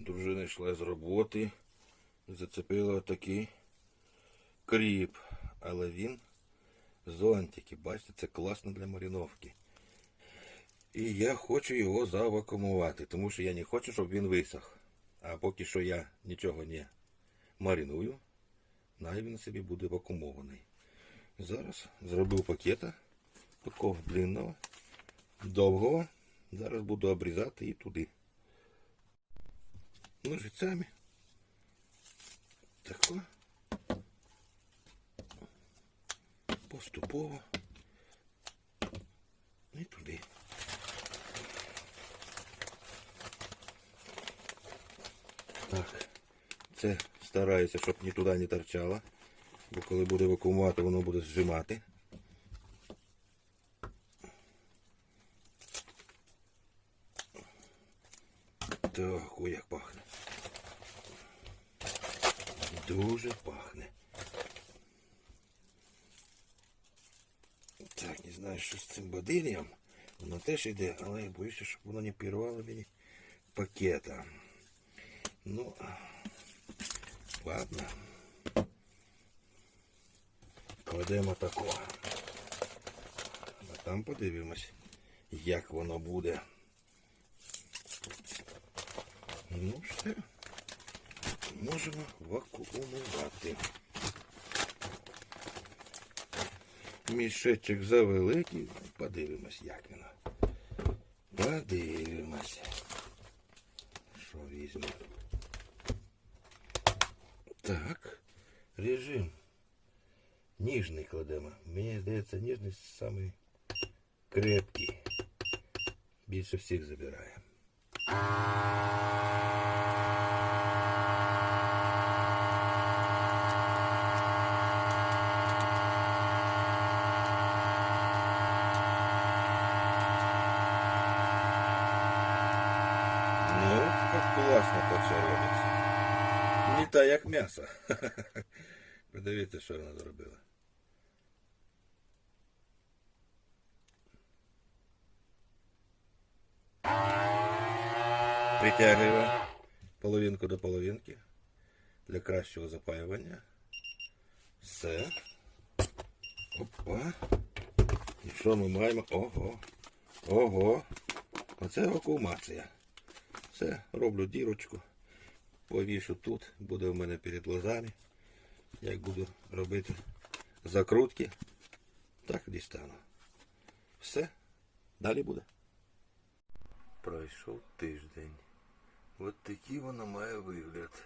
Дружина йшла з роботи і зацепила отакий кріп. Але він зонтики. Бачите, це класно для маріновки. І я хочу його завакумувати, тому що я не хочу, щоб він висох. А поки що я нічого не мариную, най він собі буде вакуумований. Зараз зробив пакета такого длинного, довгого. Зараз буду обрізати і туди. Ножицями. Тако. Поступово. І туди. Так. Це стараюся, щоб ні туди не торчало. Бо коли буде вакуумувати, воно буде зжимати. Так, ой, як пахне. Дуже пахне. Так, не знаю, що з цим бадилієм. Воно теж йде, але я боюся, щоб воно не пірвало мені пакета. Ну, ладно. Кладемо такого. А там подивимось, як воно буде. Ну, все. Можемо вакуумувати. Мішечок завеликий. Подивимось, як воно. Подивимось. Що візьмемо? Так. Режим. Ніжний кладемо. Мені здається, ніжний самий крепкий. Більше всіх забирає. Класно то все робиться. Не та як м'ясо. Подивіться, що вона зробила. Притягуємо половинку до половинки для кращого запаювання. Все. Опа. І що ми маємо? Ого. Ого. Оце вакуумація. Все, роблю дірочку. Повішу тут, буде в мене перед глазами. Як буду робити закрутки, так дістану. Все, далі буде. Пройшов тиждень. От такий воно має вигляд.